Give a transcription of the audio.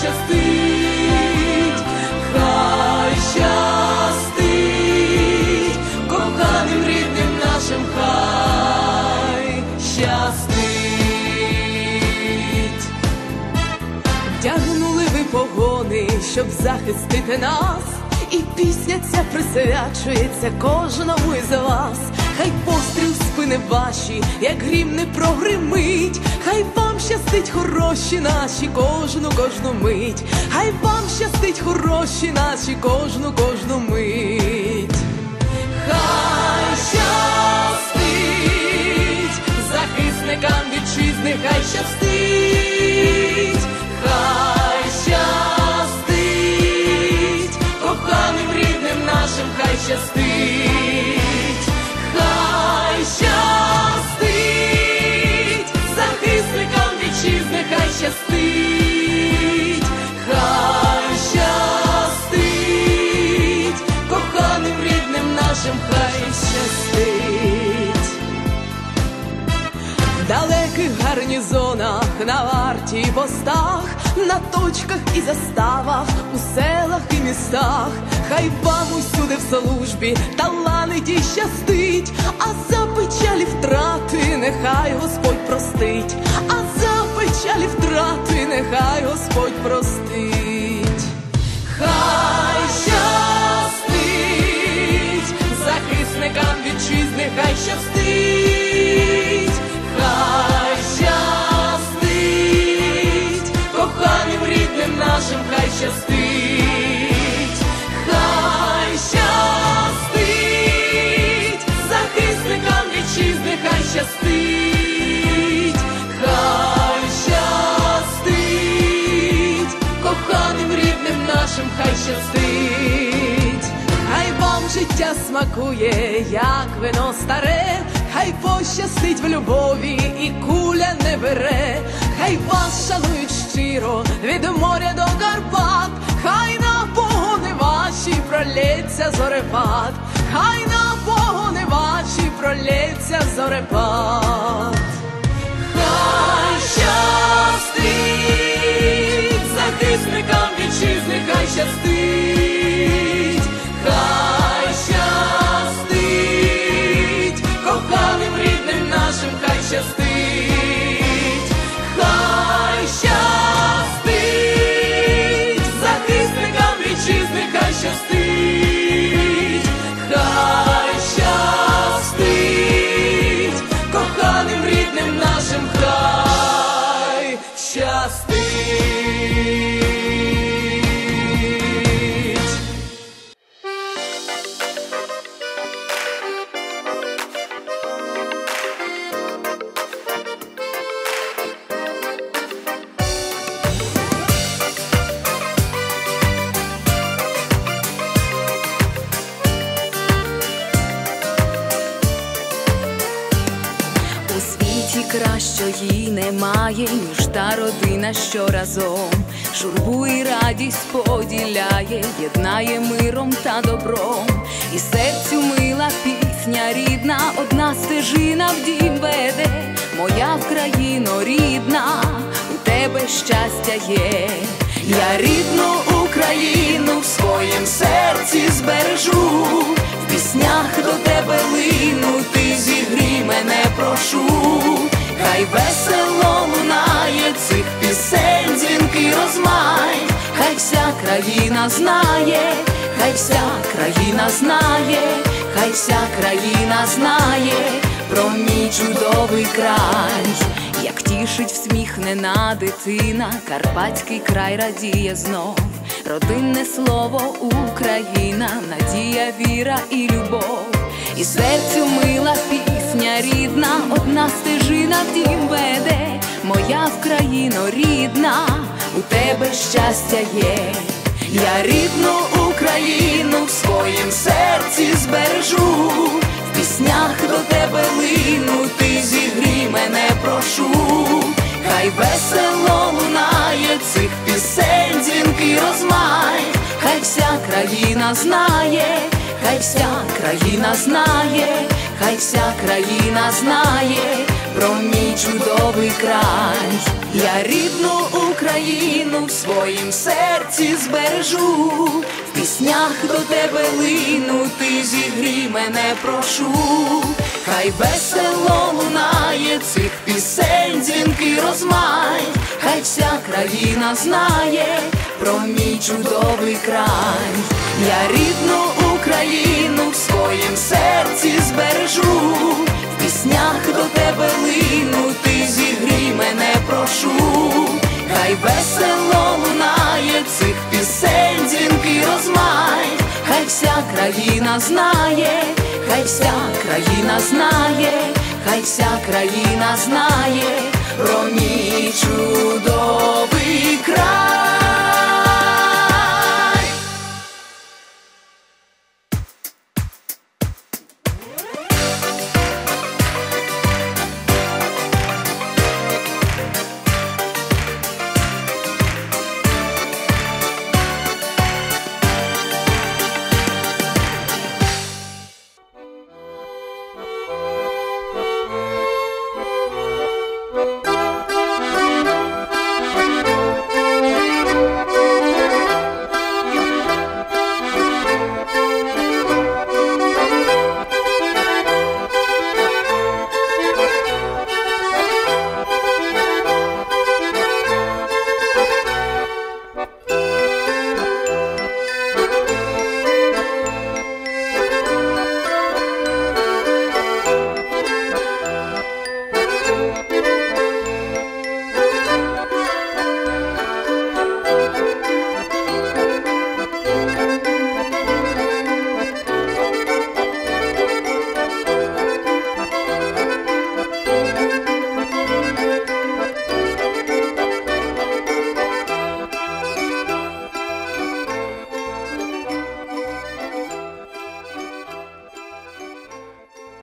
щастить, хай щастить, коханим рідним нашим, хай щастить. Вдягнули ви погони, щоб захистити нас, і пісня ця присвячується кожному із вас. Хай постріл спини ваші, як грім не прогримить, хай щастить хороші наші, кожну кожну мить, хай вам щастить хороші наші, кожну кожну мить. Хай щастить, захисникам вітчизни, хай щастить, далеких гарнізонах, на варті і постах, на точках і заставах, у селах і містах, хай вам усюди в службі таланить щастить, а за печалі втрати смакує, як вино старе, хай пощастить в любові і куля не бере, хай вас шанують щиро від моря до Карпат, хай на погони ваші пролється зорепад, хай на погони ваші пролється зорепад. Хай щастить, захисникам вітчизни, хай щастить, кращої немає, ніж та родина, що разом. Журбу і радість поділяє, єднає миром та добром, і серцю мила пісня рідна, одна стежина в дім веде, моя Вкраїно рідна, у тебе щастя є. Я рідну Україну вся країна знає, хай вся країна знає, хай вся країна знає про мій чудовий край. Як тішить всміхнена дитина, карпатський край радіє знов, родинне слово Україна, надія, віра і любов, і серцю мила пісня рідна, одна стежина в дім веде, моя Вкраїно рідна, у тебе щастя є, я рідну Україну в своїм серці збережу, в піснях до тебе лину, ти зігрі мене прошу, хай весело лунає цих пісень, дзвінки розмай, хай вся країна знає, хай вся країна знає, хай вся країна знає. Про мій чудовий край, я рідну Україну в своїм серці збережу, в піснях до тебе лину, ти зігрій мене прошу, хай весело лунає цих пісень, дзвінки розмай, хай вся країна знає про мій чудовий край. Я рідну Україну в своїм серці збережу, в піснях до тебе лину, ти зігрій мене прошу, хай весело лунає цих пісень, дзвінки розмай, хай вся країна знає, хай вся країна знає, хай вся країна знає